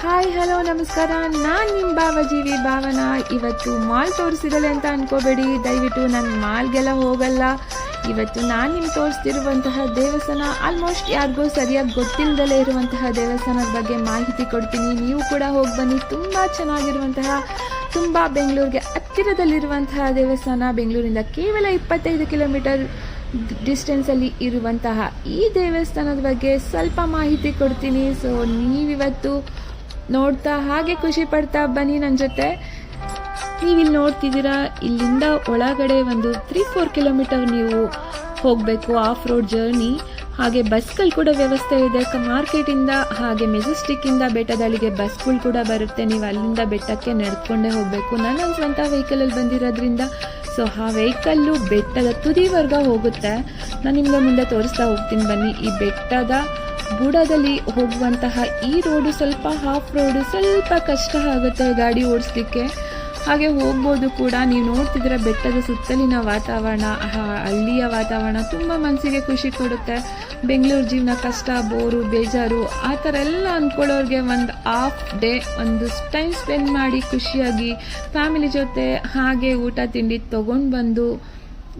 Hi hello ನಮಸ್ಕಾರ. ನಾನು ನಿಮ್ಮ ಭಾವಜೀವಿ ಭಾವನ. ಇವತ್ತು ಮಾಲ್ ತೋರಿಸಿರಲ್ಲ ಅಂತ ಅನ್ಕೋಬೇಡಿ. ದಯವಿಟ್ಟು ನಾನು ಮಾಲ್ಗೆಲ್ಲ ಹೋಗಲ್ಲ. ಇವತ್ತು ನಾನು ನಿಮ್ಗೆ ತೋರಿಸ್ತಿರುವಂತಹ ದೇವಸ್ಥಾನ ಆಲ್ಮೋಸ್ಟ್ ಯಾರಿಗೂ ಸರಿಯಾಗಿ ಗೊತ್ತಿಲ್ಲದಲೇ ಇರುವಂತಹ ದೇವಸ್ಥಾನದ ಬಗ್ಗೆ ಮಾಹಿತಿ ಕೊಡ್ತೀನಿ. ನೀವು ಕೂಡ ಹೋಗಿ ಬನ್ನಿ. ತುಂಬ ಚೆನ್ನಾಗಿರುವಂತಹ, ತುಂಬ ಬೆಂಗಳೂರಿಗೆ ಹತ್ತಿರದಲ್ಲಿರುವಂತಹ ದೇವಸ್ಥಾನ. ಬೆಂಗಳೂರಿಂದ ಕೇವಲ ಇಪ್ಪತ್ತೈದು ಕಿಲೋಮೀಟರ್ ಡಿಸ್ಟೆನ್ಸಲ್ಲಿ ಇರುವಂತಹ ಈ ದೇವಸ್ಥಾನದ ಬಗ್ಗೆ ಸ್ವಲ್ಪ ಮಾಹಿತಿ ಕೊಡ್ತೀನಿ. ಸೊ ನೀವಿವತ್ತು ನೋಡ್ತಾ ಹಾಗೆ ಖುಷಿ ಪಡ್ತಾ ಬನ್ನಿ ನನ್ನ ಜೊತೆ. ನೀವಿಲ್ಲಿ ನೋಡ್ತಿದ್ದೀರಾ, ಇಲ್ಲಿಂದ ಒಳಗಡೆ ಒಂದು ತ್ರೀ ಫೋರ್ ಕಿಲೋಮೀಟರ್ ನೀವು ಹೋಗಬೇಕು ಆಫ್ ರೋಡ್ ಜರ್ನಿ ಹಾಗೆ ಬಸ್ಗಳು ಕೂಡ ವ್ಯವಸ್ಥೆ ಇದೆ ಮಾರ್ಕೆಟಿಂದ ಹಾಗೆ ಮೆಜೆಸ್ಟಿಕ್ಕಿಂದ ಬೆಟ್ಟದಳಿಗೆ ಬಸ್ಗಳು ಕೂಡ ಬರುತ್ತೆ. ನೀವು ಅಲ್ಲಿಂದ ಬೆಟ್ಟಕ್ಕೆ ನಡ್ಕೊಂಡೇ ಹೋಗಬೇಕು. ನನ್ನ ಸ್ವಂತ ವೆಹಿಕಲಲ್ಲಿ ಬಂದಿರೋದ್ರಿಂದ ಸೊ ಆ ವೆಹಿಕಲ್ಲು ಬೆಟ್ಟದ ತುದಿವರ್ಗ ಹೋಗುತ್ತೆ. ನಾನು ನಿಮಗೆ ಮುಂದೆ ತೋರಿಸ್ತಾ ಹೋಗ್ತೀನಿ ಬನ್ನಿ. ಈ ಬೆಟ್ಟದ ಬುಡದಲ್ಲಿ ಹೋಗುವಂತಹ ಈ ರೋಡು ಸ್ವಲ್ಪ ಹಾಫ್ ರೋಡು ಸ್ವಲ್ಪ ಕಷ್ಟ ಆಗುತ್ತೆ ಗಾಡಿ ಓಡಿಸ್ಲಿಕ್ಕೆ. ಹಾಗೆ ಹೋಗ್ಬೋದು ಕೂಡ. ನೀವು ನೋಡ್ತಿದ್ರೆ ಬೆಟ್ಟದ ಸುತ್ತಲಿನ ವಾತಾವರಣ. ಅಲ್ಲಿಯ ವಾತಾವರಣ ತುಂಬ ಮನಸ್ಸಿಗೆ ಖುಷಿ ಕೊಡುತ್ತೆ. ಬೆಂಗಳೂರು ಜೀವನ ಕಷ್ಟ, ಬೋರು, ಬೇಜಾರು, ಆ ಥರ ಎಲ್ಲ ಅಂದ್ಕೊಳ್ಳೋರಿಗೆ ಒಂದು ಹಾಫ್ ಡೇ ಒಂದು ಟೈಮ್ ಸ್ಪೆಂಡ್ ಮಾಡಿ ಖುಷಿಯಾಗಿ ಫ್ಯಾಮಿಲಿ ಜೊತೆ ಹಾಗೆ ಊಟ, ತಿಂಡಿ ತೊಗೊಂಡು ಬಂದು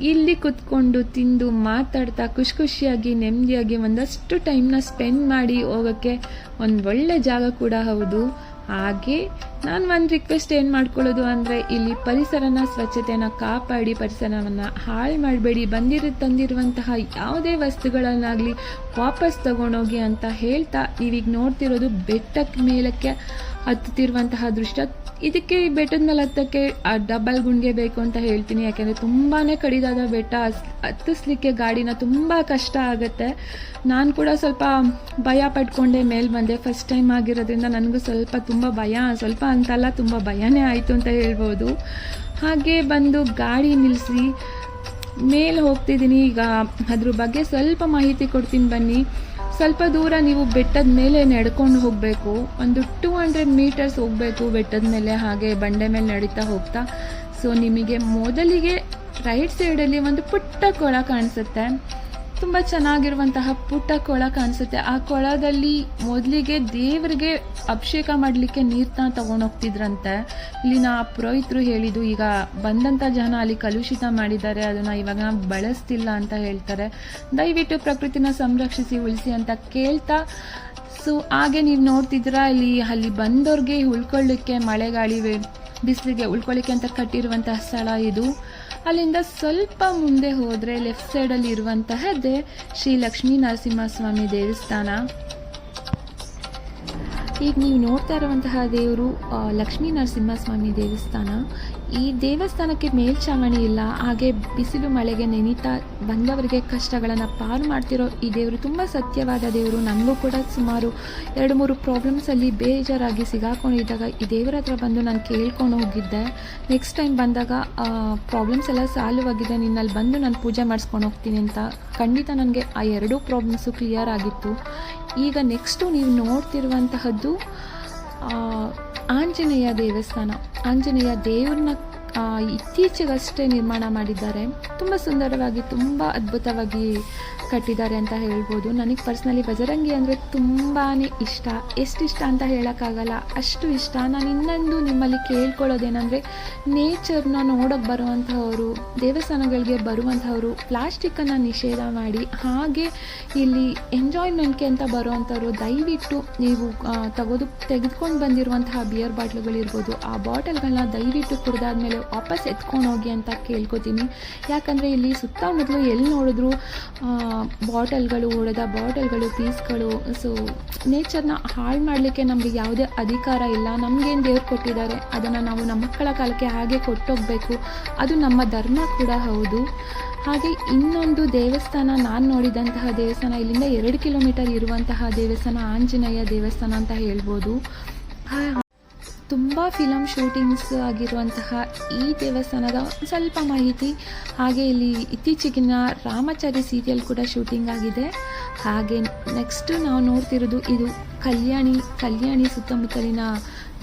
ಇಲ್ಲಿ ಕುತ್ಕೊಂಡು ತಿಂದು ಮಾತಾಡ್ತಾ ಖುಷಿ ಖುಷಿಯಾಗಿ ನೆಮ್ಮದಿಯಾಗಿ ಒಂದಷ್ಟು ಟೈಮ್ನ ಸ್ಪೆಂಡ್ ಮಾಡಿ ಹೋಗೋಕ್ಕೆ ಒಂದು ಒಳ್ಳೆ ಜಾಗ ಕೂಡ ಹೌದು. ಹಾಗೆ ನಾನು ಒಂದು ರಿಕ್ವೆಸ್ಟ್ ಏನು ಮಾಡ್ಕೊಳ್ಳೋದು ಅಂದರೆ, ಇಲ್ಲಿ ಪರಿಸರನ ಸ್ವಚ್ಛತೆಯನ್ನು ಕಾಪಾಡಿ, ಪರಿಸರವನ್ನು ಹಾಳು ಮಾಡಬೇಡಿ, ಬಂದಿರ ತಂದಿರುವಂತಹ ಯಾವುದೇ ವಸ್ತುಗಳನ್ನಾಗಲಿ ವಾಪಸ್ ತಗೊಂಡೋಗಿ ಅಂತ ಹೇಳ್ತಾ ನೀವೀಗ ನೋಡ್ತಿರೋದು ಬೆಟ್ಟಕ್ಕೆ ಮೇಲಕ್ಕೆ. ಹತ್ತುತ್ತಿರುವಂತಹ ದೃಶ್ಯ. ಇದಕ್ಕೆ ಈ ಬೆಟ್ಟದ ಮೇಲೆ ಹತ್ತಕ್ಕೆ ಆ ಡಬಲ್ ಗುಂಡಿಗೆ ಬೇಕು ಅಂತ ಹೇಳ್ತೀನಿ. ಯಾಕೆಂದರೆ ತುಂಬಾ ಕಡಿದಾದ ಬೆಟ್ಟ. ಹತ್ತಿಸ್ಲಿಕ್ಕೆ ಗಾಡಿನ ತುಂಬ ಕಷ್ಟ ಆಗುತ್ತೆ. ನಾನು ಕೂಡ ಸ್ವಲ್ಪ ಭಯ ಪಡ್ಕೊಂಡೆ ಮೇಲೆ ಬಂದೆ. ಫಸ್ಟ್ ಟೈಮ್ ಆಗಿರೋದ್ರಿಂದ ನನಗೂ ಸ್ವಲ್ಪ ತುಂಬ ಭಯ, ಸ್ವಲ್ಪ ಅಂತಲ್ಲ ತುಂಬ ಭಯನೇ ಆಯಿತು ಅಂತ ಹೇಳ್ಬೋದು. ಹಾಗೆ ಬಂದು ಗಾಡಿ ನಿಲ್ಲಿಸಿ ಮೇಲೆ ಹೋಗ್ತಿದ್ದೀನಿ. ಈಗ ಅದ್ರ ಬಗ್ಗೆ ಸ್ವಲ್ಪ ಮಾಹಿತಿ ಕೊಡ್ತೀನಿ ಬನ್ನಿ. ಸ್ವಲ್ಪ ದೂರ ನೀವು ಬೆಟ್ಟದ ಮೇಲೆ ನಡ್ಕೊಂಡು ಹೋಗಬೇಕು. ಒಂದು ಟೂ ಹಂಡ್ರೆಡ್ ಮೀಟರ್ಸ್ ಹೋಗಬೇಕು ಬೆಟ್ಟದ ಮೇಲೆ, ಹಾಗೆ ಬಂಡೆ ಮೇಲೆ ನಡೀತಾ ಹೋಗ್ತಾ. ಸೊ ನಿಮಗೆ ಮೊದಲಿಗೆ ರೈಟ್ ಸೈಡಲ್ಲಿ ಒಂದು ಪುಟ್ಟ ಕೊಳ ಕಾಣಿಸುತ್ತೆ. ತುಂಬ ಚೆನ್ನಾಗಿರುವಂತಹ ಪುಟ್ಟ ಕೊಳ ಕಾಣಿಸುತ್ತೆ. ಆ ಕೊಳದಲ್ಲಿ ಮೊದಲಿಗೆ ದೇವರಿಗೆ ಅಭಿಷೇಕ ಮಾಡಲಿಕ್ಕೆ ನೀರನ್ನ ತಗೊಂಡೋಗ್ತಿದ್ರಂತೆ. ಇಲ್ಲಿನ ಪುರೋಹಿತರು ಹೇಳಿದ್ದು, ಈಗ ಬಂದಂಥ ಜನ ಅಲ್ಲಿ ಕಲುಷಿತ ಮಾಡಿದ್ದಾರೆ, ಅದನ್ನು ಇವಾಗ ಬಳಸ್ತಿಲ್ಲ ಅಂತ ಹೇಳ್ತಾರೆ. ದಯವಿಟ್ಟು ಪ್ರಕೃತಿನ ಸಂರಕ್ಷಿಸಿ, ಉಳಿಸಿ ಅಂತ ಕೇಳ್ತಾ, ಸೊ, ಹಾಗೆ ನೀವು ನೋಡ್ತಿದ್ದೀರಾ, ಇಲ್ಲಿ, ಅಲ್ಲಿ ಬಂದವ್ರಿಗೆ ಉಳ್ಕೊಳ್ಳಿಕ್ಕೆ ಮಳೆಗಾಳಿ, ಬಿಸಿಲಿಗೆ ಉಳ್ಕೊಳ್ಳಿಕ್ಕೆ ಅಂತ ಕಟ್ಟಿರುವಂತಹ ಸ್ಥಳ ಇದು. ಅಲ್ಲಿಂದ ಸ್ವಲ್ಪ ಮುಂದೆ ಹೋದರೆ ಲೆಫ್ಟ್ ಸೈಡಲ್ಲಿ ಇರುವಂತಹದ್ದೇ ಶ್ರೀ ಲಕ್ಷ್ಮೀ ನರಸಿಂಹಸ್ವಾಮಿ ದೇವಸ್ಥಾನ. ಈಗ ನೀವು ನೋಡ್ತಾ ಇರುವಂತಹ ದೇವರು ಲಕ್ಷ್ಮೀ ನರಸಿಂಹಸ್ವಾಮಿ ದೇವಸ್ಥಾನ. ಈ ದೇವಸ್ಥಾನಕ್ಕೆ ಮೇಲ್ಛಾವಣಿ ಇಲ್ಲ, ಹಾಗೆ ಬಿಸಿಲು ಮಳೆಗೆ ನೆನೀತಾ ಬಂದವರಿಗೆ ಕಷ್ಟಗಳನ್ನು ಪಾರು ಮಾಡ್ತಿರೋ ಈ ದೇವರು ತುಂಬ ಸತ್ಯವಾದ ದೇವರು. ನನಗೂ ಕೂಡ ಸುಮಾರು ಎರಡು ಮೂರು ಪ್ರಾಬ್ಲಮ್ಸಲ್ಲಿ ಬೇಜಾರಾಗಿ ಸಿಗಾಕೊಂಡಿದ್ದಾಗ ಈ ದೇವರ ಹತ್ರ ಬಂದು ನಾನು ಕೇಳ್ಕೊಂಡು ಹೋಗಿದ್ದೆ. ನೆಕ್ಸ್ಟ್ ಟೈಮ್ ಬಂದಾಗ ಪ್ರಾಬ್ಲಮ್ಸ್ ಎಲ್ಲ ಸಾಲ್ವ್ ಆಗಿದೆ. ನಿನ್ನಲ್ಲಿ ಬಂದು ನಾನು ಪೂಜೆ ಮಾಡಿಸ್ಕೊಂಡು ಹೋಗ್ತೀನಿ ಅಂತ ಖಂಡಿತ ನನಗೆ ಆ ಎರಡೂ ಪ್ರಾಬ್ಲಮ್ಸು ಕ್ಲಿಯರ್ ಆಗಿತ್ತು. ಈಗ ನೆಕ್ಸ್ಟು ನೀವು ನೋಡ್ತಿರುವಂತಹದ್ದು ಆಂಜನೇಯ ದೇವಸ್ಥಾನ ಆಂಜನೇಯ ದೇವ್ರನ್ನ ಇತ್ತೀಚೆಗಷ್ಟೇ ನಿರ್ಮಾಣ ಮಾಡಿದ್ದಾರೆ. ತುಂಬ ಸುಂದರವಾಗಿ ತುಂಬ ಅದ್ಭುತವಾಗಿ ಕಟ್ಟಿದ್ದಾರೆ ಅಂತ ಹೇಳ್ಬೋದು. ನನಗೆ ಪರ್ಸ್ನಲಿ ಬಜರಂಗಿ ಅಂದರೆ ತುಂಬಾ ಇಷ್ಟ. ಎಷ್ಟು ಇಷ್ಟ ಅಂತ ಹೇಳೋಕ್ಕಾಗಲ್ಲ. ಅಷ್ಟು ಇಷ್ಟ. ನಾನು ಇನ್ನೊಂದು ನಿಮ್ಮಲ್ಲಿ ಕೇಳ್ಕೊಳ್ಳೋದೇನೆಂದರೆ ನೇಚರ್ನ ನೋಡೋಕ್ಕೆ ಬರುವಂಥವರು ದೇವಸ್ಥಾನಗಳಿಗೆ ಬರುವಂಥವರು ಪ್ಲಾಸ್ಟಿಕ್ಕನ್ನು ನಿಷೇಧ ಮಾಡಿ, ಹಾಗೆ ಇಲ್ಲಿ ಎಂಜಾಯ್ಮೆಂಟ್ಗೆ ಅಂತ ಬರುವಂಥವ್ರು ದಯವಿಟ್ಟು ನೀವು ತಗೋದು ತೆಗೆದು, ತೆಗೆದುಕೊಂಡು ಬಂದಿರುವಂತಹ ಬಿಯರ್ ಬಾಟ್ಲುಗಳಿರ್ಬೋದು. ಆ ಬಾಟಲ್ಗಳನ್ನ ದಯವಿಟ್ಟು ಕುಡ್ದಾದ್ಮೇಲೆ ವಾಪಸ್ ಎತ್ಕೊಂಡು ಹೋಗಿ ಅಂತ ಕೇಳ್ಕೊತೀನಿ. ಯಾಕಂದರೆ ಇಲ್ಲಿ ಸುತ್ತಮುತ್ತಲು ಎಲ್ಲಿ ನೋಡಿದ್ರು ಬಾಟಲ್ಗಳು, ಹೊಡೆದ ಬಾಟಲ್ಗಳು, ಪೀಸ್ಗಳು ಸೊ ನೇಚರ್ನ ಹಾಳು ಮಾಡಲಿಕ್ಕೆ ನಮಗೆ ಯಾವುದೇ ಅಧಿಕಾರ ಇಲ್ಲ. ನಮಗೇನು ದೇವ್ರು ಕೊಟ್ಟಿದ್ದಾರೆ? ಅದನ್ನು ನಾವು ನಮ್ಮ ಮಕ್ಕಳ ಕಾಲಕ್ಕೆ ಹಾಗೆ ಕೊಟ್ಟೋಗಬೇಕು. ಅದು ನಮ್ಮ ಧರ್ಮ ಕೂಡ ಹೌದು. ಹಾಗೆ ಇನ್ನೊಂದು ದೇವಸ್ಥಾನ ನಾನು ನೋಡಿದಂತಹ ದೇವಸ್ಥಾನ, ಇಲ್ಲಿಂದ ಎರಡು ಕಿಲೋಮೀಟರ್ ಇರುವಂತಹ ದೇವಸ್ಥಾನ ಆಂಜನೇಯ ದೇವಸ್ಥಾನ ಅಂತ ಹೇಳ್ಬೋದು. ತುಂಬ ಫಿಲಮ್ ಶೂಟಿಂಗ್ಸ್ ಆಗಿರುವಂತಹ ಈ ದೇವಸ್ಥಾನದ ಸ್ವಲ್ಪ ಮಾಹಿತಿ. ಹಾಗೆ ಇಲ್ಲಿ ಇತ್ತೀಚೆಗಿನ ರಾಮಚಾರಿ ಸೀರಿಯಲ್ ಕೂಡ ಶೂಟಿಂಗ್ ಆಗಿದೆ. ಹಾಗೆ ನೆಕ್ಸ್ಟ್ ನಾವು ನೋಡ್ತಿರೋದು ಇದು ಕಲ್ಯಾಣಿ ಕಲ್ಯಾಣಿ ಸುತ್ತಮುತ್ತಲಿನ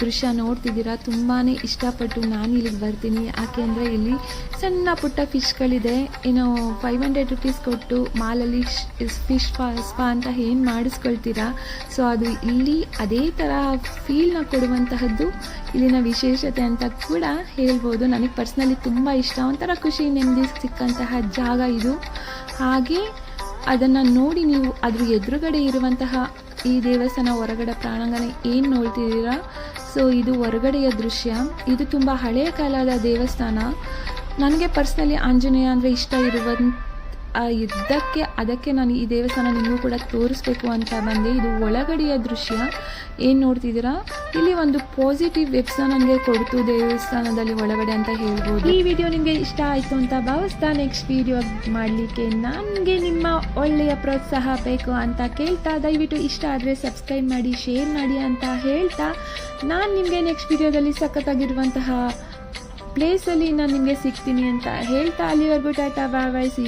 ದೃಶ್ಯ ನೋಡ್ತಿದ್ದೀರಾ? ತುಂಬಾ ಇಷ್ಟಪಟ್ಟು ನಾನು ಇಲ್ಲಿಗೆ ಬರ್ತೀನಿ. ಯಾಕೆ ಅಂದರೆ ಇಲ್ಲಿ ಸಣ್ಣ ಪುಟ್ಟ ಫಿಶ್ಗಳಿದೆ. ಏನು ಫೈವ್ ಹಂಡ್ರೆಡ್ ರುಪೀಸ್ ಕೊಟ್ಟು ಮಾಲಲ್ಲಿ ಫಿಶ್ ಫಾ ಸ್ಪಾ ಅಂತ ಏನು ಮಾಡಿಸ್ಕೊಳ್ತೀರಾ? ಸೊ ಅದು ಇಲ್ಲಿ ಅದೇ ಥರ ಫೀಲ್ನ ಕೊಡುವಂತಹದ್ದು ಇಲ್ಲಿನ ವಿಶೇಷತೆ ಅಂತ ಕೂಡ ಹೇಳ್ಬೋದು. ನನಗೆ ಪರ್ಸ್ನಲಿ ತುಂಬ ಇಷ್ಟ. ಒಂಥರ ಖುಷಿ, ನೆಮ್ಮದಿ ಸಿಕ್ಕಂತಹ ಜಾಗ ಇದು. ಹಾಗೆ ಅದನ್ನು ನೋಡಿ ನೀವು ಅದ್ರ ಎದುರುಗಡೆ ಇರುವಂತಹ ಈ ದೇವಸ್ಥಾನ ಹೊರಗಡೆ ಪ್ರಾಂಗಣ ಏನು ನೋಡ್ತಿದ್ದೀರಾ? ಸೊ ಇದು ಹೊರಗಡೆಯ ದೃಶ್ಯ. ಇದು ತುಂಬ ಹಳೆಯ ಕಾಲದ ದೇವಸ್ಥಾನ. ನನಗೆ ಪರ್ಸ್ನಲಿ ಆಂಜನೇಯ ಅಂದರೆ ಇಷ್ಟ ಇರುವಂಥ ಆ ಯುದ್ಧಕ್ಕೆ, ಅದಕ್ಕೆ ನಾನು ಈ ದೇವಸ್ಥಾನ ನಿಮಗೂ ಕೂಡ ತೋರಿಸ್ಬೇಕು ಅಂತ ಬಂದೆ. ಇದು ಒಳಗಡೆಯ ದೃಶ್ಯ. ಏನು ನೋಡ್ತಿದ್ದೀರಾ? ಇಲ್ಲಿ ಒಂದು ಪಾಸಿಟಿವ್ ವೆಬ್ಸ್ ನನಗೆ ಕೊಡ್ತು ದೇವಸ್ಥಾನದಲ್ಲಿ ಒಳಗಡೆ ಅಂತ ಹೇಳ್ಬೋದು. ಈ ವಿಡಿಯೋ ನಿಮಗೆ ಇಷ್ಟ ಆಯಿತು ಅಂತ ಭಾವಿಸ್ತಾ ನೆಕ್ಸ್ಟ್ ವಿಡಿಯೋ ಮಾಡಲಿಕ್ಕೆ ನನಗೆ ನಿಮ್ಮ ಒಳ್ಳೆಯ ಪ್ರೋತ್ಸಾಹ ಬೇಕು ಅಂತ ಕೇಳ್ತಾ, ದಯವಿಟ್ಟು ಇಷ್ಟ ಆದರೆ ಸಬ್ಸ್ಕ್ರೈಬ್ ಮಾಡಿ ಶೇರ್ ಮಾಡಿ ಅಂತ ಹೇಳ್ತಾ, ನಾನು ನಿಮಗೆ ನೆಕ್ಸ್ಟ್ ವಿಡಿಯೋದಲ್ಲಿ ಸಖತ್ತಾಗಿರುವಂತಹ ಪ್ಲೇಸಲ್ಲಿ ನಾನು ನಿಮಗೆ ಸಿಗ್ತೀನಿ ಅಂತ ಹೇಳ್ತಾ, ಅಲ್ಲಿವರೆಗೂ ಟಾಟಾ ಬಾಯ್ ಬಾಯ್ ಸಿ